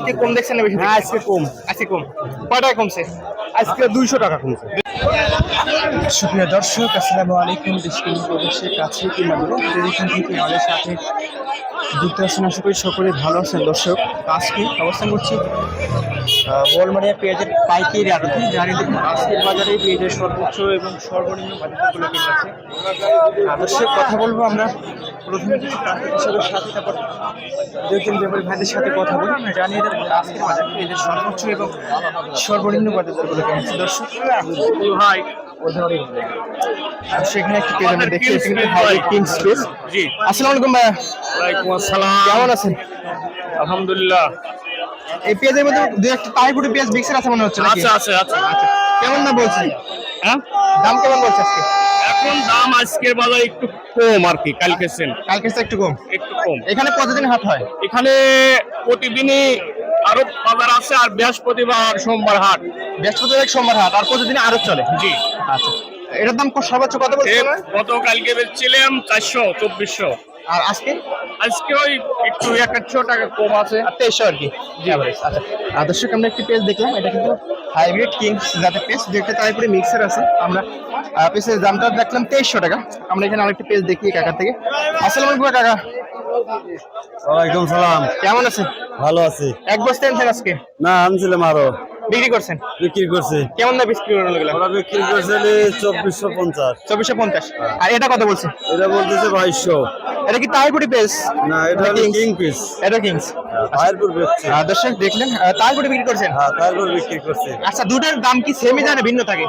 আজকে কম দেখছেন না বেশি না আজকে কম। আজকে কম। কয় টাকা কমছে? আজকে দুইশো টাকা কমছে। সুপ্রিয় দর্শক আসসালামু আলাইকুম। দেশকুল প্রদেশের কাছে কিংবা দূরে যেখান থেকে আমাদের সাথে যুক্ত আছেন আশা করি সকলে ভালো আছেন। দর্শক আজকে অবস্থান করছি বোলমারিয়া পেঁয়াজের পাইকারি আড়তে জানি দেখুন আজকের বাজারে পেঁয়াজের সর্বোচ্চ এবং সর্বনিম্ন বাজারগুলো আছে। দর্শক কথা বলব আমরা। প্রথমে সাথে তারপর দুই ব্যাপারী ভাইদের সাথে কথা বলি আমরা জানিয়ে দেবো আজকের বাজারে পেঁয়াজের সর্বোচ্চ এবং সর্বনিম্ন বাজারগুলো কেমন দর্শক ভাই। সেখানে একটি পেজ আমরা দেখছি কিন্তু কিংস পেজ। জি। আসসালামু আলাইকুম ওয়ালাইকুম আসসালাম। কেমন আছেন? আলহামদুলিল্লাহ। এই মধ্যে দু একটা ফুটে আছে মনে হচ্ছে আছে আছে আচ্ছা কেমন দাম বলছেন? হ্যাঁ? দাম কেমন বলছে আজকে? এখন দাম আজকের বাজার একটু কম আর কি কালকে সেন কালকে একটু কম? একটু কম। এখানে কতদিন হাট হয়? এখানে প্রতিদিনই আরও বাজার আছে আর বৃহস্পতিবার সোমবার হাট। বৃহস্পতিবার সোমবার হাট। আর প্রতিদিন আরও চলে? জি। আচ্ছা। এটার দাম সর্বোচ্চ কত বলছে এ কালকে বেচছিলাম চারশো চব্বিশশো। আর আজকে? আজকে ওই একটু একশো টাকা কম আছে। আর তেইশশো আর কি? average, আচ্ছা। আর দর্শক আমরা একটি পেজ দেখলাম। এটা কিন্তু হাইব্রিড কিংস পেস্ট দেখতে যেটা করে মিক্সার আছে। আমরা পেসের দামটা দেখলাম তেইশশো টাকা। আমরা এখানে আরেকটা পেজ দেখি কাকার থেকে। আসসালাম আলাইকুম কাকা। ওয়ালাইকুম সালাম। কেমন আছেন? ভালো আছি। এক বস্তা এনেছেন আজকে? না আনছিলাম আরও। বিক্রি করছেন? বিক্রি করছি। কেমন দাম বিক্রি করে লাগল ওরা বিক্রি করছে চব্বিশশো পঞ্চাশ। চব্বিশশো পঞ্চাশ। আর এটা কত বলছে? এটা বলতেছে বাইশশো। এটা কি তাইপুরি পেজ না এটা কিং পিস এটা কিংস তারপর বেচছে। আহ, দর্শক দেখলেন তাইপুরি বিক্রি করছেন? হ্যাঁ তারপর বিক্রি করছে। আচ্ছা দুটার দাম কি সেমই জানে ভিন্ন থাকে?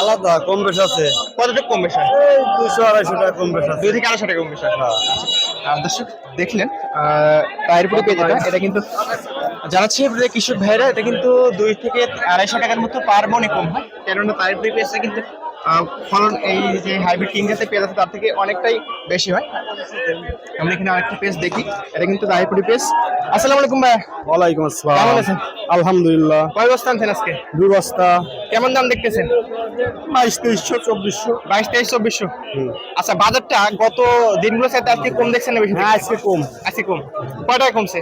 আলাদা কম বেশ আছে। কতটা কম বেশি হয়? এই দুশো আড়াইশো টাকা কম বেশ আছে। দুই থেকে আড়াইশো টাকা কম বেশি হয়। হ্যাঁ। আর দর্শক দেখলেন টায়ারপুরি পেজ এটা এটা কিন্তু জানাচ্ছি যে কৃষক ভাইরা এটা কিন্তু দুই থেকে আড়াইশো টাকার মতো পার মনে কম হয়। কেননা টায়ারপুরি পেজটা কিন্তু ফলন এই যে হাইব্রিড কিং জাতের পেজ আছে তার থেকে অনেকটাই বেশি হয়। আমরা এখানে আরেকটা পেজ দেখি এটা কিন্তু টায়ারপুরি পেজ আসসালামু আলাইকুম ভাই ওয়ালাইকুম আসসালাম। কেমন আছেন? আলহামদুলিল্লাহ। কয় বস্তা আনছেন আজকে? দুই বস্তা কেমন দাম দেখতেছেন? বাইশ তেইশশো চব্বিশশো। বাইশ তেইশ চব্বিশশো? আচ্ছা বাজারটা গত দিনগুলোর সাথে আজকে কম দেখছেন না বেশি? আজকে কম। আজকে কম। কয় টাকা কমছে?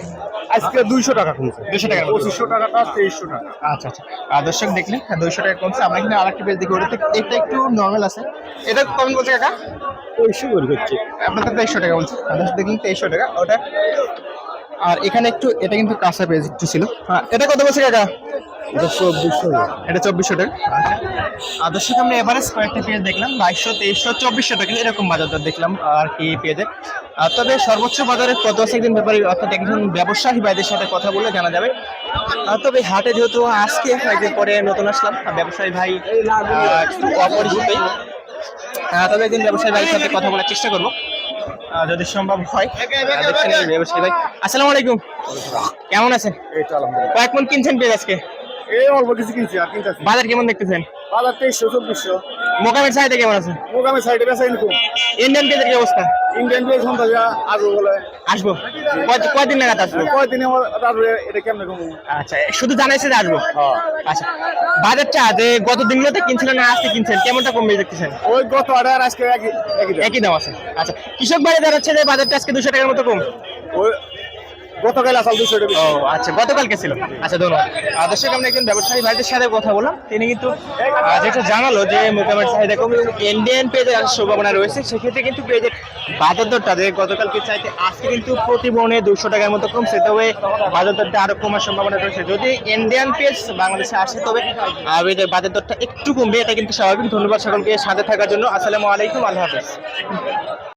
আজকে দুইশো টাকা কমছে। দুশো টাকা পঁচিশশো টাকাটা তেইশশো টাকা। আচ্ছা আচ্ছা। আর দর্শক দেখলেন দুইশো টাকা কমছে। আমরা এখানে আরেকটি পেজ দেখি ওটা এটা একটু নর্মাল আছে। এটা কম বলছে কাকা? তেইশশো করে হচ্ছে আপনাদের তেইশশো টাকা বলছে। দর্শক দেখলেন তেইশশো টাকা। ওটা আর এখানে একটু এটা কিন্তু কাঁচা পেজ একটু ছিল। হ্যাঁ এটা কত বলছে কাকা? এটা চব্বিশশো এটা টাকা। আর দর্শক আমরা এভারেজ কয়েকটা পেজ দেখলাম। বাইশশো তেইশশো চব্বিশশো টাকা। এরকম বাজার দর দেখলাম আর কি পেজে তবে সর্বোচ্চ বাজারে কত আছে একদিন ব্যাপারে অর্থাৎ একজন ব্যবসায়ী ভাইদের সাথে কথা বলে জানা যাবে। তবে হাটে যেহেতু আজকে একদিন পরে নতুন আসলাম ব্যবসায়ী ভাই অপরিচিতই তবে একদিন ব্যবসায়ী ভাইয়ের সাথে কথা বলার চেষ্টা করব। যদি সম্ভব হয় দেখছেন ব্যবসায়ী ভাই। আসসালামু আলাইকুম। কেমন আছেন? কয়েক মন কিনছেন পেজ আজকে? এই অল্প কিছু কিনছি আর কিনতেছি বাজার কেমন দেখতেছেন? বাজার তেইশশো চব্বিশশো। মোকামের চাহিদা কেমন আছে? সাইডে বেচা ইন্ডিয়ান পেজের কি অবস্থা? ইন্ডিয়ান সন্ধ্যা আসব বলে। আসব। কয়- কয়দিন নাগাদ আসব? কয়দিনে আমার এটা কেমনে কমবো? আচ্ছা শুধু জানাইছে যে আসব? হ্যাঁ। আচ্ছা বাজারটা যে গত দিনগুলোতে কিনছিলেন না আজকে কিনছেন কেমনটা কমবে দেখতেছেন? ওই গত আর আজকে একই একই দাম। আছে। আচ্ছা কৃষক ভাই জানাচ্ছে যে বাজারটা আজকে দুশো টাকার মতো কম। ওই গতকাল আসাল দুশো টাকা ও আচ্ছা গতকালকে ছিল? আচ্ছা ধন্যবাদ। দর্শক আমরা একজন ব্যবসায়ী ভাইদের সাথে কথা বললাম। তিনি কিন্তু যেটা জানালো যে মোকামের চাহিদা কম এবং ইন্ডিয়ান পেজে আসার সম্ভাবনা রয়েছে সেক্ষেত্রে কিন্তু পেজের বাজার দরটা যে গতকালকে চাইতে আজকে কিন্তু প্রতি বনে দুশো টাকার মতো কমছে তবে বাজার দরটা আরও কমার সম্ভাবনা রয়েছে। যদি ইন্ডিয়ান পেজ বাংলাদেশে আসে তবে এদের বাজার দরটা একটু কমবে এটা কিন্তু স্বাভাবিক। ধন্যবাদ সকলকে সাথে থাকার জন্য। আসসালামু আলাইকুম আল্লাহ হাফেজ।